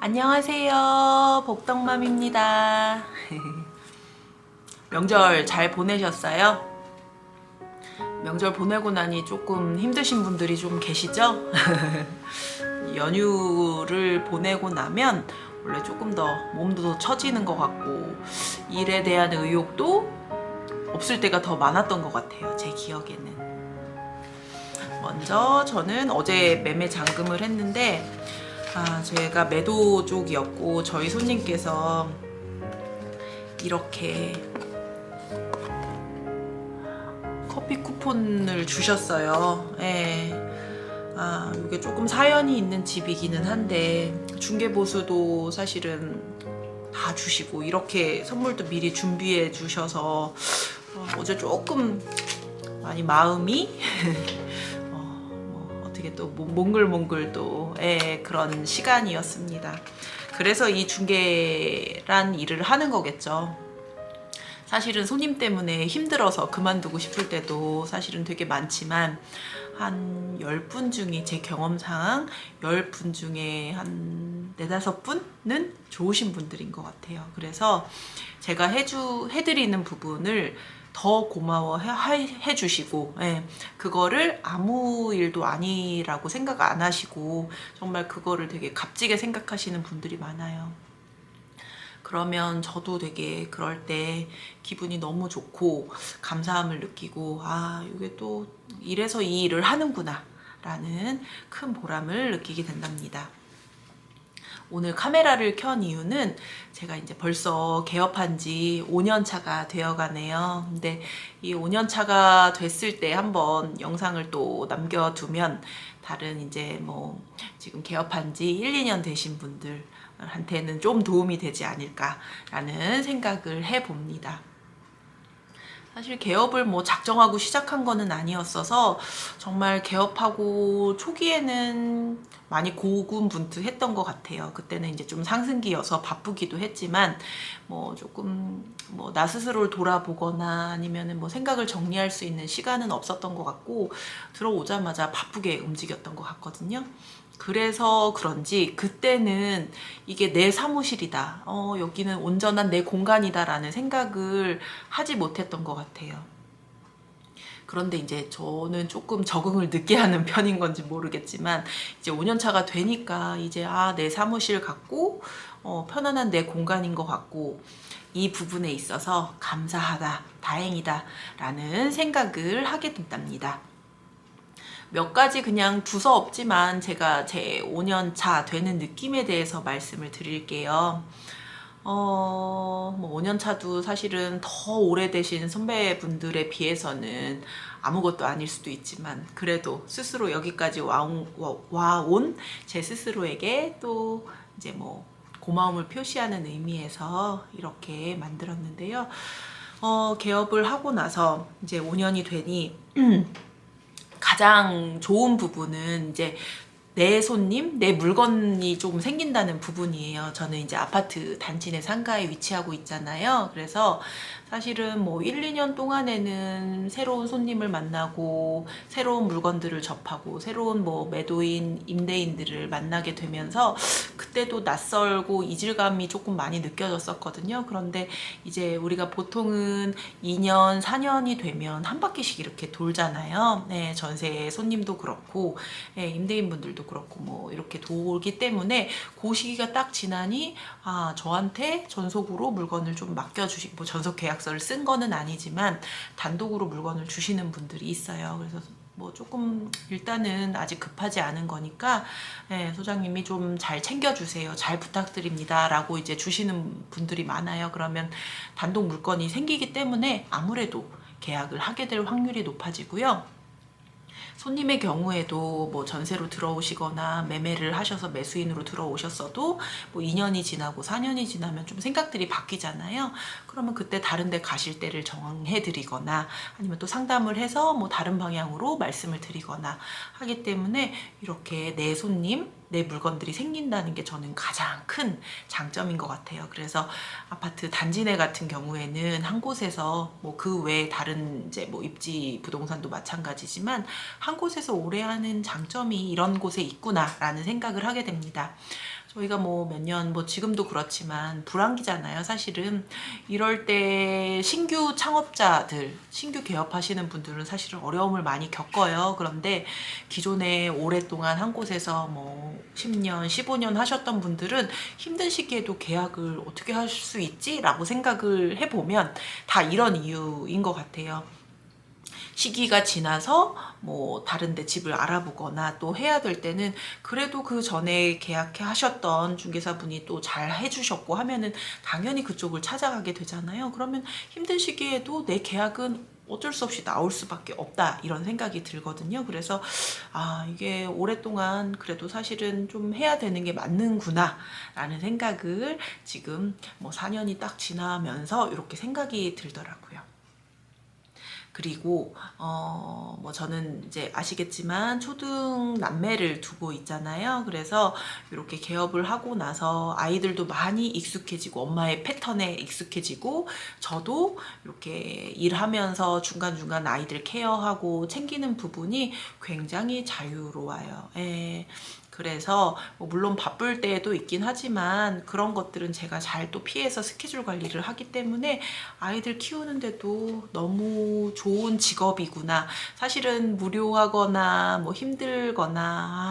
안녕하세요. 복덕맘입니다. 명절 잘 보내셨어요? 명절 보내고 나니 조금 힘드신 분들이 좀 계시죠? 연휴를 보내고 나면 원래 조금 더 몸도 더 처지는 것 같고 일에 대한 의욕도 없을 때가 더 많았던 것 같아요. 제 기억에는. 먼저 저는 어제 매매 잔금을 했는데 아, 제가 매도 쪽이었고 저희 손님께서 이렇게 커피 쿠폰을 주셨어요. 예. 아, 이게 조금 사연이 있는 집이기는 한데 중개 보수도 사실은 다 주시고 이렇게 선물도 미리 준비해 주셔서 어, 어제 조금 많이 마음이 또 몽- 몽글몽글 또 예, 그런 시간이었습니다. 그래서 이 중개란 일을 하는 거겠죠. 사실은 손님 때문에 힘들어서 그만두고 싶을 때도 사실은 되게 많지만 한 10분 중에 제 경험상 10분 중에 한 4, 5분은 좋으신 분들인 것 같아요. 그래서 제가 해주, 해드리는 부분을 더 고마워해 해 주시고 예, 그거를 아무 일도 아니라고 생각 안 하시고 정말 그거를 되게 값지게 생각하시는 분들이 많아요. 그러면 저도 되게 그럴 때 기분이 너무 좋고 감사함을 느끼고 아 이게 또 이래서 이 일을 하는구나 라는 큰 보람을 느끼게 된답니다. 오늘 카메라를 켠 이유는 제가 이제 벌써 개업한 지 5년 차가 되어 가네요. 근데 이 5년 차가 됐을 때 한번 영상을 또 남겨두면 다른 이제 뭐 지금 개업한 지 1, 2년 되신 분들한테는 좀 도움이 되지 않을까라는 생각을 해 봅니다. 사실 개업을 뭐 작정하고 시작한 거는 아니었어서 정말 개업하고 초기에는 많이 고군분투했던 것 같아요. 그때는 이제 좀 상승기여서 바쁘기도 했지만 뭐 조금 뭐 나 스스로를 돌아보거나 아니면은 뭐 생각을 정리할 수 있는 시간은 없었던 것 같고 들어오자마자 바쁘게 움직였던 것 같거든요. 그래서 그런지 그때는 이게 내 사무실이다. 어, 여기는 온전한 내 공간이다라는 생각을 하지 못했던 것 같아요. 그런데 이제 저는 조금 적응을 늦게 하는 편인 건지 모르겠지만 이제 5년 차가 되니까 이제 아, 내 사무실 같고 어, 편안한 내 공간인 것 같고 이 부분에 있어서 감사하다, 다행이다 라는 생각을 하게 된답니다. 몇 가지 그냥 두서 없지만 제가 제 5년 차 되는 느낌에 대해서 말씀을 드릴게요. 어, 뭐 5년 차도 사실은 더 오래되신 선배분들에 비해서는 아무것도 아닐 수도 있지만 그래도 스스로 여기까지 와온 제 스스로에게 또 이제 뭐 고마움을 표시하는 의미에서 이렇게 만들었는데요. 어, 개업을 하고 나서 이제 5년이 되니 가장 좋은 부분은 이제 내 손님, 내 물건이 조금 생긴다는 부분이에요. 저는 이제 아파트 단지 내 상가에 위치하고 있잖아요. 그래서 사실은 뭐 1, 2년 동안에는 새로운 손님을 만나고 새로운 물건들을 접하고 새로운 뭐 매도인, 임대인들을 만나게 되면서 그때도 낯설고 이질감이 조금 많이 느껴졌었거든요. 그런데 이제 우리가 보통은 2년, 4년이 되면 한 바퀴씩 이렇게 돌잖아요. 네, 전세 손님도 그렇고 네, 임대인분들도 그렇고 뭐 이렇게 돌기 때문에 그 시기가 딱 지나니 아 저한테 전속으로 물건을 좀 맡겨주시고 뭐 전속 계약서를 쓴 거는 아니지만 단독으로 물건을 주시는 분들이 있어요. 그래서 뭐 조금 일단은 아직 급하지 않은 거니까 예, 소장님이 좀 잘 챙겨주세요. 잘 부탁드립니다 라고 이제 주시는 분들이 많아요. 그러면 단독 물건이 생기기 때문에 아무래도 계약을 하게 될 확률이 높아지고요. 손님의 경우에도 뭐 전세로 들어오시거나 매매를 하셔서 매수인으로 들어오셨어도 뭐 2년이 지나고 4년이 지나면 좀 생각들이 바뀌잖아요. 그러면 그때 다른 데 가실 때를 정해 드리거나 아니면 또 상담을 해서 뭐 다른 방향으로 말씀을 드리거나 하기 때문에 이렇게 내 손님, 내 물건들이 생긴다는 게 저는 가장 큰 장점인 것 같아요. 그래서 아파트 단지 내 같은 경우에는 한 곳에서 뭐 그 외에 다른 이제 뭐 입지 부동산도 마찬가지지만 한 곳에서 오래 하는 장점이 이런 곳에 있구나라는 생각을 하게 됩니다. 저희가 뭐 몇 년 뭐 지금도 그렇지만 불황기잖아요 사실은. 이럴 때 신규 창업자들 신규 개업하시는 분들은 사실은 어려움을 많이 겪어요. 그런데 기존에 오랫동안 한 곳에서 뭐 10년 15년 하셨던 분들은 힘든 시기에도 계약을 어떻게 할 수 있지? 라고 생각을 해보면 다 이런 이유인 것 같아요 시기가 지나서 뭐 다른데 집을 알아보거나 또 해야 될 때는 그래도 그 전에 계약해 하셨던 중개사분이 또 잘 해주셨고 하면은 당연히 그쪽을 찾아가게 되잖아요. 그러면 힘든 시기에도 내 계약은 어쩔 수 없이 나올 수밖에 없다 이런 생각이 들거든요. 그래서 아 이게 오랫동안 그래도 사실은 좀 해야 되는 게 맞는구나라는 생각을 지금 뭐 4년이 딱 지나면서 이렇게 생각이 들더라고요. 그리고 어 뭐 저는 이제 아시겠지만 초등 남매를 두고 있잖아요. 그래서 이렇게 개업을 하고 나서 아이들도 많이 익숙해지고 엄마의 패턴에 익숙해지고 저도 이렇게 일하면서 중간중간 아이들 케어하고 챙기는 부분이 굉장히 자유로워요. 예. 그래서 뭐 물론 바쁠 때도 있긴 하지만 그런 것들은 제가 잘 또 피해서 스케줄 관리를 하기 때문에 아이들 키우는데도 너무 좋은 직업이구나. 사실은 무료하거나 뭐 힘들거나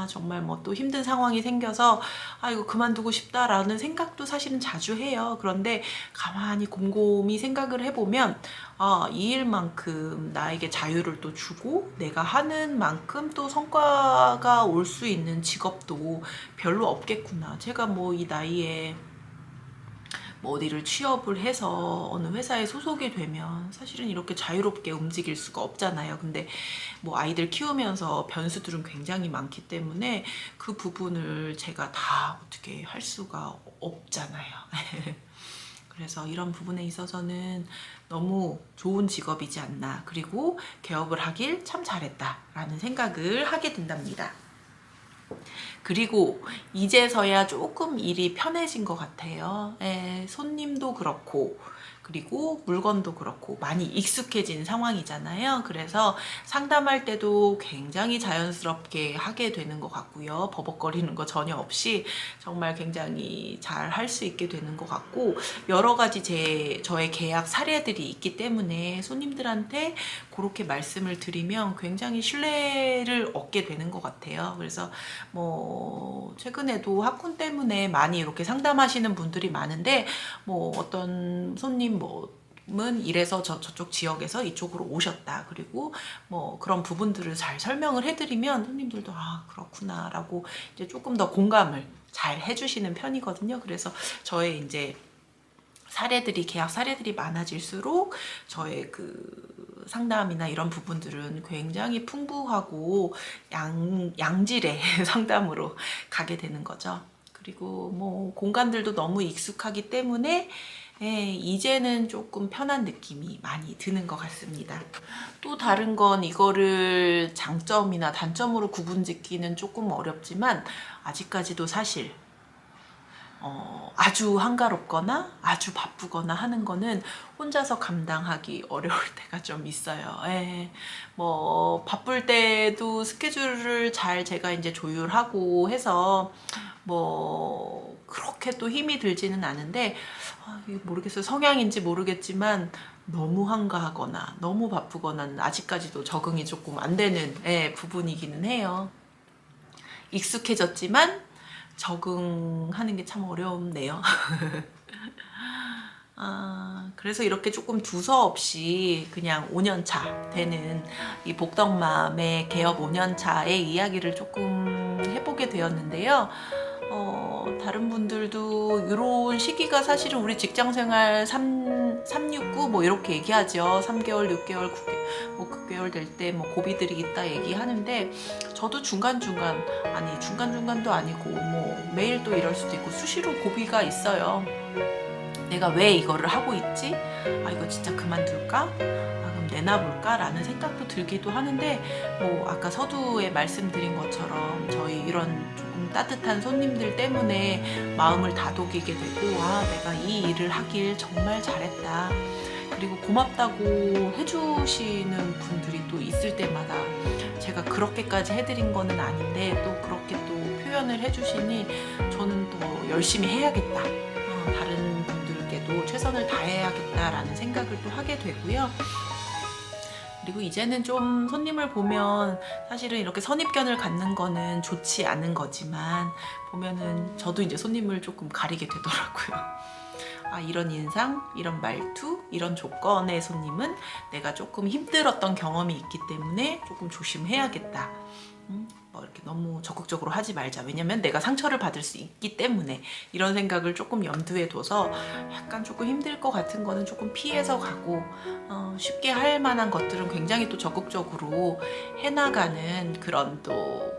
아, 정말 뭐 또 힘든 상황이 생겨서 아 이거 그만두고 싶다라는 생각도 사실은 자주 해요. 그런데 가만히 곰곰이 생각을 해보면 아, 이 일만큼 나에게 자유를 또 주고 내가 하는 만큼 또 성과가 올 수 있는 직업도 별로 없겠구나. 제가 뭐 이 나이에 뭐 어디를 취업을 해서 어느 회사에 소속이 되면 사실은 이렇게 자유롭게 움직일 수가 없잖아요. 근데 뭐 아이들 키우면서 변수들은 굉장히 많기 때문에 그 부분을 제가 다 어떻게 할 수가 없잖아요. 그래서 이런 부분에 있어서는 너무 좋은 직업이지 않나. 그리고 개업을 하길 참 잘했다 라는 생각을 하게 된답니다. 그리고 이제서야 조금 일이 편해진 것 같아요. 예, 손님도 그렇고, 그리고 물건도 그렇고 많이 익숙해진 상황이잖아요. 그래서 상담할 때도 굉장히 자연스럽게 하게 되는 것 같고요. 버벅거리는 거 전혀 없이 정말 굉장히 잘 할 수 있게 되는 것 같고 여러 가지 제 저의 계약 사례들이 있기 때문에 손님들한테 그렇게 말씀을 드리면 굉장히 신뢰를 얻게 되는 것 같아요. 그래서 뭐 최근에도 학군 때문에 많이 이렇게 상담하시는 분들이 많은데 뭐 어떤 손님 뭐은 이래서 저, 저쪽 지역에서 이쪽으로 오셨다. 그리고 뭐 그런 부분들을 잘 설명을 해드리면 손님들도 아, 그렇구나 라고 이제 조금 더 공감을 잘 해주시는 편이거든요. 그래서 저의 이제 사례들이, 계약 사례들이 많아질수록 저의 그 상담이나 이런 부분들은 굉장히 풍부하고 양, 양질의 상담으로 가게 되는 거죠. 그리고 뭐 공간들도 너무 익숙하기 때문에 예, 이제는 조금 편한 느낌이 많이 드는 것 같습니다. 또 다른 건 이거를 장점이나 단점으로 구분 짓기는 조금 어렵지만 아직까지도 사실 어, 아주 한가롭거나 아주 바쁘거나 하는 거는 혼자서 감당하기 어려울 때가 좀 있어요. 예. 뭐 바쁠 때도 스케줄을 잘 제가 이제 조율하고 해서 뭐 그렇게 또 힘이 들지는 않은데 아, 모르겠어요. 성향인지 모르겠지만 너무 한가하거나 너무 바쁘거나 아직까지도 적응이 조금 안 되는 예, 부분이기는 해요. 익숙해졌지만 적응하는 게 참 어렵네요. 아, 그래서 이렇게 조금 두서없이 그냥 5년차 되는 이 복덕맘의 개업 5년차의 이야기를 조금 해보게 되었는데요. 어, 다른 분들도 이런 시기가 사실은 우리 직장 생활 3, 369 뭐 이렇게 얘기하죠. 3개월, 6개월, 9개월, 뭐 9개월 될 때 뭐 고비들이 있다 얘기하는데 저도 중간중간, 아니 중간중간도 아니고 뭐 매일 또 이럴 수도 있고 수시로 고비가 있어요. 내가 왜 이거를 하고 있지? 아, 이거 진짜 그만둘까? 아, 그럼 내놔볼까 라는 생각도 들기도 하는데 뭐 아까 서두에 말씀드린 것처럼 저희 이런 조금 따뜻한 손님들 때문에 마음을 다독이게 되고 아 내가 이 일을 하길 정말 잘했다 그리고 고맙다고 해주시는 분들이 또 있을 때마다 제가 그렇게까지 해드린 거는 아닌데 또 그렇게 또 표현을 해주시니 저는 더 열심히 해야겠다 어, 다른 분들께도 최선을 다해야겠다라는 생각을 또 하게 되고요. 그리고 이제는 좀 손님을 보면 사실은 이렇게 선입견을 갖는 거는 좋지 않은 거지만 보면은 저도 이제 손님을 조금 가리게 되더라고요. 아, 이런 인상, 이런 말투, 이런 조건의 손님은 내가 조금 힘들었던 경험이 있기 때문에 조금 조심해야겠다. 음, 뭐 이렇게 너무 적극적으로 하지 말자. 왜냐면 내가 상처를 받을 수 있기 때문에 이런 생각을 조금 염두에 둬서 약간 조금 힘들 것 같은 거는 조금 피해서 가고 어, 쉽게 할 만한 것들은 굉장히 또 적극적으로 해나가는 그런 또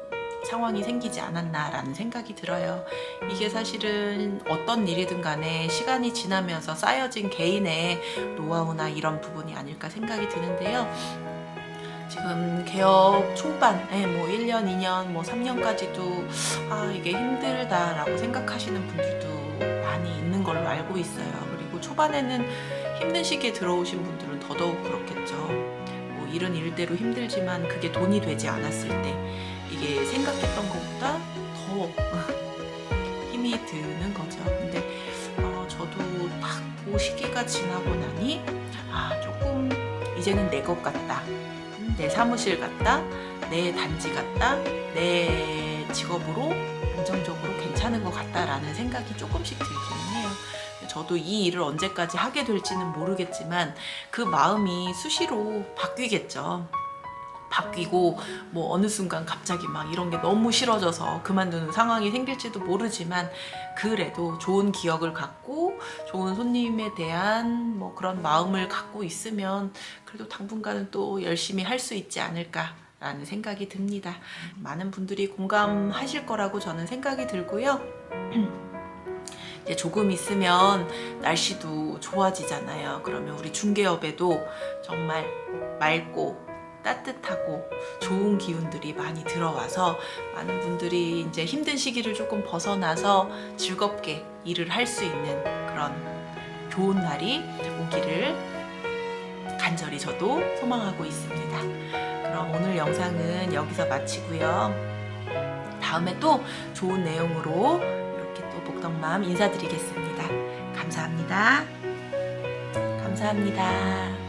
상황이 생기지 않았나라는 생각이 들어요. 이게 사실은 어떤 일이든 간에 시간이 지나면서 쌓여진 개인의 노하우나 이런 부분이 아닐까 생각이 드는데요. 지금 개업 초반에 뭐 1년, 2년, 뭐 3년까지도 아, 이게 힘들다라고 생각하시는 분들도 많이 있는 걸로 알고 있어요. 그리고 초반에는 힘든 시기에 들어오신 분들은 더더욱 그렇겠죠. 뭐 일은 일대로 힘들지만 그게 돈이 되지 않았을 때 이게 생각했던 것보다 더 힘이 드는 거죠. 근데 어, 저도 딱 그 시기가 지나고 나니 아 조금 이제는 내 것 같다. 음, 내 사무실 같다. 내 단지 같다. 내 직업으로 안정적으로 괜찮은 것 같다라는 생각이 조금씩 들기는 해요. 저도 이 일을 언제까지 하게 될지는 모르겠지만 그 마음이 수시로 바뀌겠죠. 바뀌고 뭐 어느 순간 갑자기 막 이런 게 너무 싫어져서 그만두는 상황이 생길지도 모르지만 그래도 좋은 기억을 갖고 좋은 손님에 대한 뭐 그런 마음을 갖고 있으면 그래도 당분간은 또 열심히 할 수 있지 않을까. 라는 생각이 듭니다. 많은 분들이 공감하실 거라고 저는 생각이 들고요. 이제 조금 있으면 날씨도 좋아지잖아요. 그러면 우리 중개업에도 정말 맑고 따뜻하고 좋은 기운들이 많이 들어와서 많은 분들이 이제 힘든 시기를 조금 벗어나서 즐겁게 일을 할 수 있는 그런 좋은 날이 오기를 간절히 저도 소망하고 있습니다. 그럼 오늘 영상은 여기서 마치고요. 다음에 또 좋은 내용으로 이렇게 또 복덕맘 인사드리겠습니다. 감사합니다. 감사합니다.